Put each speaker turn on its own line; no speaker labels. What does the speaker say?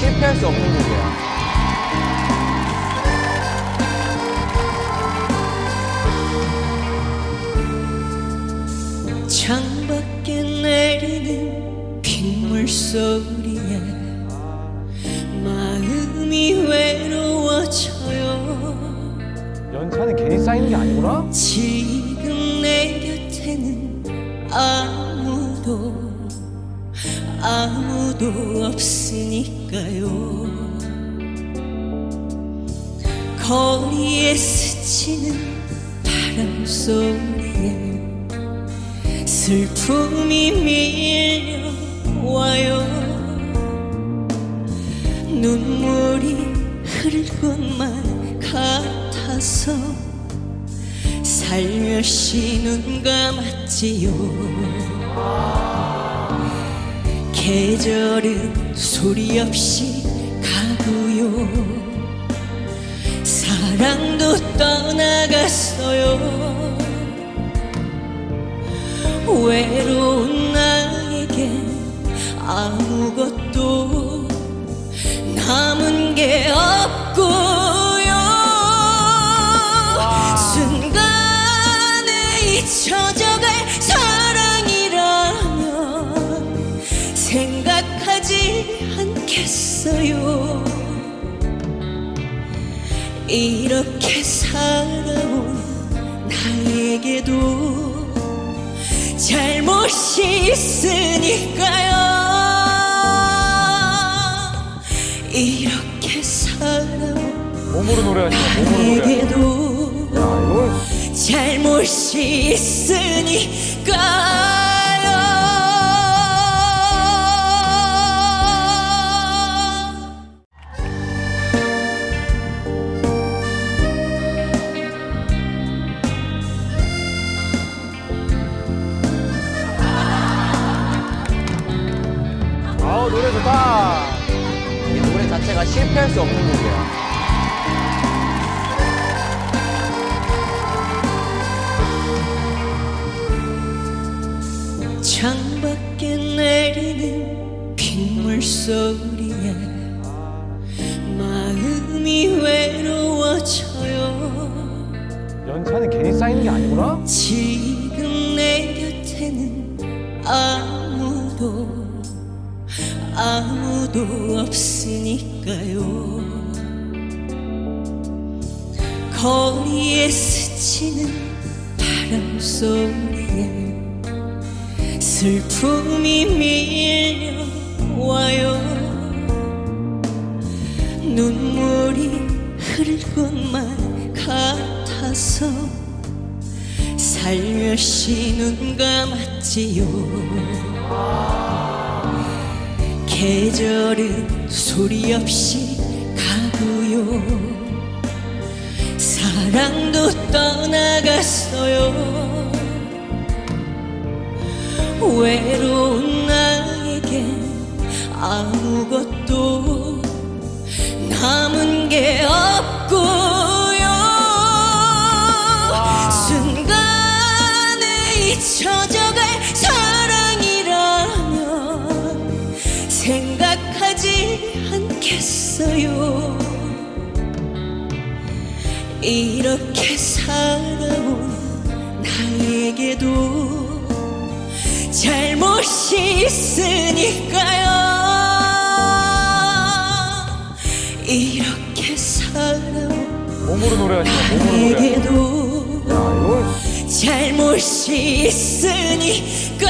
실패할 수 없는 곡이야.
창밖에 내리는 빗물 소리에 마음이 외로워져요
연차는 괜히 쌓이는 게 아니구나?
지금 내 곁에는 아무도 아무도 없으니까요. 거리에 스치는 바람 소리에 슬픔이 밀려와요. 눈물이 흐를 것만 같아서 살며시 눈 감았지요 계절은 소리 없이 가고요. 사랑도 떠나갔어요. 외로운 나에게 아무것도 남은 게 없고요. 순간에 잊혀져 않겠어요. 이렇게 살아온 나에게도 잘못이 있으니까요. 이렇게 살아온
몸으로 노래하시네, 몸으로 노래.
나에게도
야,
잘못이 있으니까
자체가 실패할 수 없는 곡이야.
창밖에 내리는 빗물 소리에 마음이 외로워져요
연차는 괜히 쌓이는 게 아니구나?
지금 내 곁에는 아무도 아무도 없으니까요. 거리에 스치는 바람 소리에 슬픔이 밀려와요. 눈물이 흐를 것만 같아서 살며시 눈 감았지요 계절은 소리 없이 가고요. 사랑도 떠나갔어요. 외로운 나에게 아무것도 않겠어요. 이렇게 살아온 나에게도 잘못이 있으니까요. 이렇게 살아온
몸으로 노래하시네, 몸으로 노래.
나에게도 잘못이 있으니까